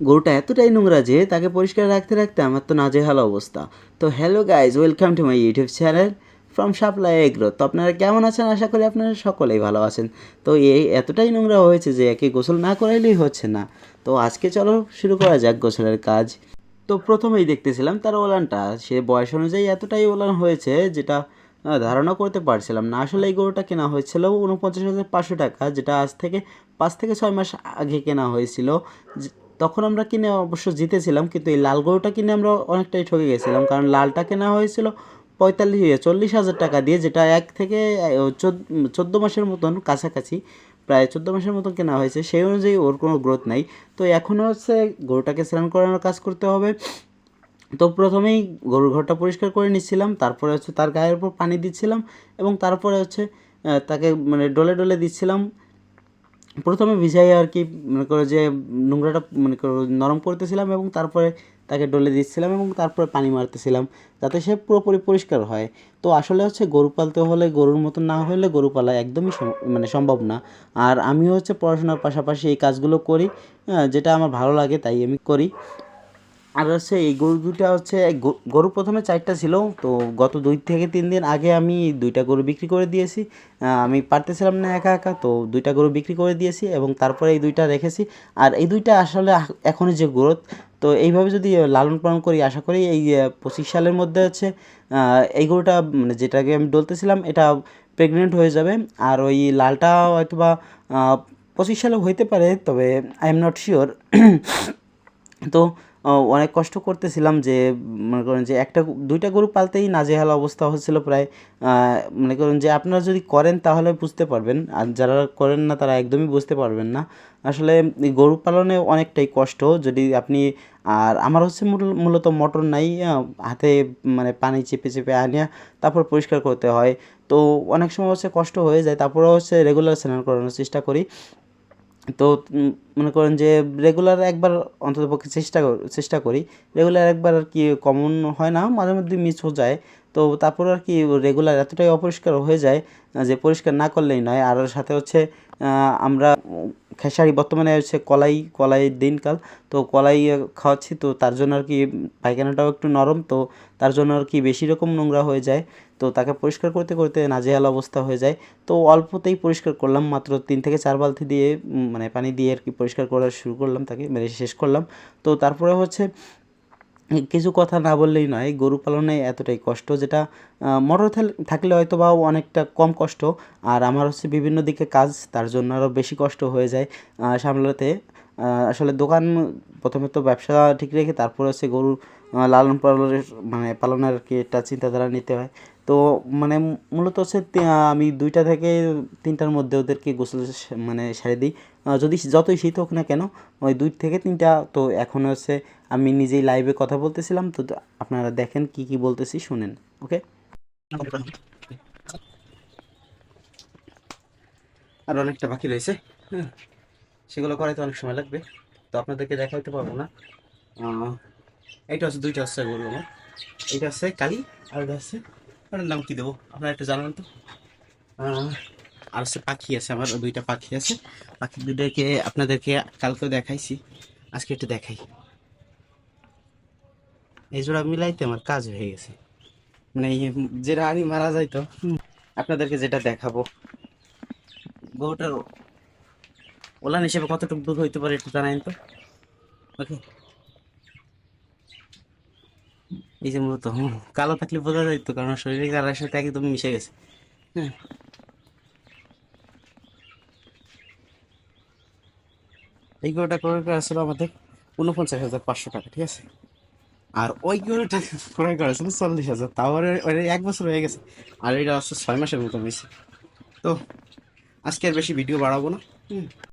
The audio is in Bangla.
গরুটা এতটাই নোংরা যে তাকে পরিষ্কার রাখতে রাখতে আমার তো নাজেহাল অবস্থা। তো hello guys welcome to my YouTube channel from Supply Agro তো আপনারা কেমন আছেন? আশা করি আপনারা সকলেই ভালো আছেন। তো এই এতটাই নোংরা হয়েছে যে একে গোসল না করাইলেই হচ্ছে না। তো আজকে চলো শুরু করা যাক গোসলের কাজ। তো প্রথমেই দেখতেছিলাম তার ওলানটা। সে বয়স অনুযায়ী এতটাই ওলান হয়েছে যেটা ধারণা করতে পারছিলাম না। আসলে এই গরুটা কেনা হয়েছিল উনপঞ্চাশ হাজার পাঁচশো টাকা, যেটা আজ থেকে পাঁচ থেকে ছয় মাস আগে কেনা হয়েছিল। তখন আমরা কিনে অবশ্য জিতেছিলাম, কিন্তু এই লাল গরুটা কিনে আমরা অনেকটাই ঠকে গেছিলাম। কারণ লালটা কেনা হয়েছিল পঁয়তাল্লিশ চল্লিশ হাজার টাকা দিয়ে, যেটা এক থেকে চোদ্দ মাসের মতন কাছাকাছি, প্রায় চোদ্দ মাসের মতন কেনা হয়েছে। সেই অনুযায়ী ওর কোনো গ্রোথ নাই। তো এখনও হচ্ছে গরুটাকে স্নান করানোর কাজ করতে হবে। তো প্রথমেই গরুর ঘরটা পরিষ্কার করে নিচ্ছিলাম, তারপরে হচ্ছে তার গায়ের উপর পানি দিচ্ছিলাম এবং তারপরে হচ্ছে তাকে মানে ডলে ডলে দিচ্ছিলাম। প্রথমে ভিজাই আর কি মনে করো যে নোংরাটা মনে করো নরম করতেছিলাম এবং তারপরে তাকে ডলে দিচ্ছিলাম এবং তারপরে পানি মারতেছিলাম যাতে সে পুরোপুরি পরিষ্কার হয়। তো আসলে হচ্ছে গরু পালতে হলে গরুর মতো না হলে গরু পালা একদমই মানে সম্ভব না। আর আমিও হচ্ছে পড়াশোনার পাশাপাশি এই কাজগুলো করি আহ, যেটা আমার ভালো লাগে তাই আমি করি। আর হচ্ছে এই গরু দুটা হচ্ছে গরু প্রথমে চারটা ছিল, তো গত দুই থেকে তিন দিন আগে আমি দুইটা গরু বিক্রি করে দিয়েছি। আমি পারতেছিলাম না একা একা, তো দুইটা গরু বিক্রি করে দিয়েছি এবং তারপরে এই দুইটা রেখেছি। আর এই দুইটা আসলে এখনই যে গ্রোথ, তো এইভাবে যদি লালন পালন করি, আশা করি এই পঁচিশ সালের মধ্যে হচ্ছে এই গরুটা মানে যেটাকে আমি ডলতেছিলাম, এটা প্রেগনেন্ট হয়ে যাবে। আর ওই লালটা হয়তো বা পঁচিশ সালে হইতে পারে, তবে আই এম নট শিওর তো অনেক কষ্ট করতেছিলাম যে, মনে করেন যে একটা দুইটা গরু পালতেই নাজেহাল অবস্থা হচ্ছিল প্রায়। মনে করেন যে আপনারা যদি করেন তাহলে বুঝতে পারবেন, আর যারা করেন না তারা একদমই বুঝতে পারবেন না। আসলে গরু পালনে অনেকটাই কষ্ট, যদি আপনি, আর আমার হচ্ছে মূলত মোটর নাই হাতে মানে পানি চেপে চেপে আনিয়া তারপর পরিষ্কার করতে হয়। তো অনেক সময় হচ্ছে কষ্ট হয়ে যায় তারপরে হচ্ছে রেগুলার স্নান করানোর চেষ্টা করি। তো মনে করেন যে রেগুলার একবার অন্ততপক্ষে চেষ্টা চেষ্টা করি। রেগুলার একবার আর কি কমন হয় না, মাঝে মধ্যে মিস হয়ে যায়। তো তারপর আর কি রেগুলার এতটাই অপরিষ্কার হয়ে যায় যে পরিষ্কার না করলেই নয়। আর সাথে হচ্ছে আমরা খেসারি বর্তমানে হচ্ছে কলাই কলাই দিনকাল। তো কলাই খাওয়াচ্ছি, তো তার জন্য আর কি পায়খানাটাও একটু নরম, তো তার জন্য আর কি বেশি রকম নোংরা হয়ে যায়। তো তাকে পরিষ্কার করতে করতে নাজেহাল অবস্থা হয়ে যায়। তো অল্পতেই পরিষ্কার করলাম, মাত্র তিন থেকে চার বালতি দিয়ে মানে পানি দিয়ে আর কি পরিষ্কার করা শুরু করলাম তাকে মানে শেষ করলাম। তো তারপরে হচ্ছে কিছু কথা না বললেই নয়, গরু পালনে এতটাই কষ্ট যেটা মোটর থাকলে হয়তো বা অনেকটা কম কষ্ট। আর আমার হচ্ছে বিভিন্ন দিকে কাজ, তার জন্য আরও বেশি কষ্ট হয়ে যায় সামলাতে। আসলে দোকান প্রথমে তো ব্যবসা ঠিক রেখে তারপর হচ্ছে গরু লালন পালনের মানে পালনের আর কি একটা চিন্তাধারা নিতে হয়। তো মানে মূলত হচ্ছে আমি দুইটা থেকে তিনটার মধ্যে ওদেরকে গোসল মানে সারি দিই। যদি যতই শীত হোক না কেন, ওই দুই থেকে তিনটা, তো এখন হচ্ছে আমি নিজেই লাইভে কথা বলতেছিলাম, তো আপনারা দেখেন কি কি বলতেছি, শুনেন ওকে আর অনেকটা বাকি রয়েছে হ্যাঁ সেগুলো করাইতে অনেক সময় লাগবে, তো আপনাদেরকে দেখাইতে পারব না। এইটা হচ্ছে দুইটা হচ্ছে গরু আমার এইটা হচ্ছে কালি, আর এটা হচ্ছে ওটার নাম কি দেবো? আপনারা একটু জানান তো। আর হচ্ছে পাখি আছে আমার দুইটা পাখি আছে। পাখি দুইটাকে আপনাদেরকে কালকে দেখাইছি। আজকে একটু দেখাই। এই জোড়া মিলাইতে আমার কাজ হয়ে গেছে। মানে যে রানী মারা যাইতো আপনাদেরকে যেটা দেখাবো। গরুটার ওলান হিসেবে কতটুকু দুধ হইতে পারে একটু জানাইন তো। ওকে। এই যে মূলত কালো থাকলে বোঝা যায় তো, কারণ শরীরে কালার সাথে একদম মিশে গেছে। হ্যাঁ এই গরুটা ক্রয় করা ছিল আমাদের উনপঞ্চাশ হাজার পাঁচশো টাকা, ঠিক আছে? আর ওই গরুটা ক্রয় করা ছিল চল্লিশ হাজার, তাও এক বছর হয়ে গেছে, আর এটা হচ্ছে ছয় মাসের মতো হয়েছে। তো আজকে আর বেশি ভিডিও বাড়াবো না, হুম।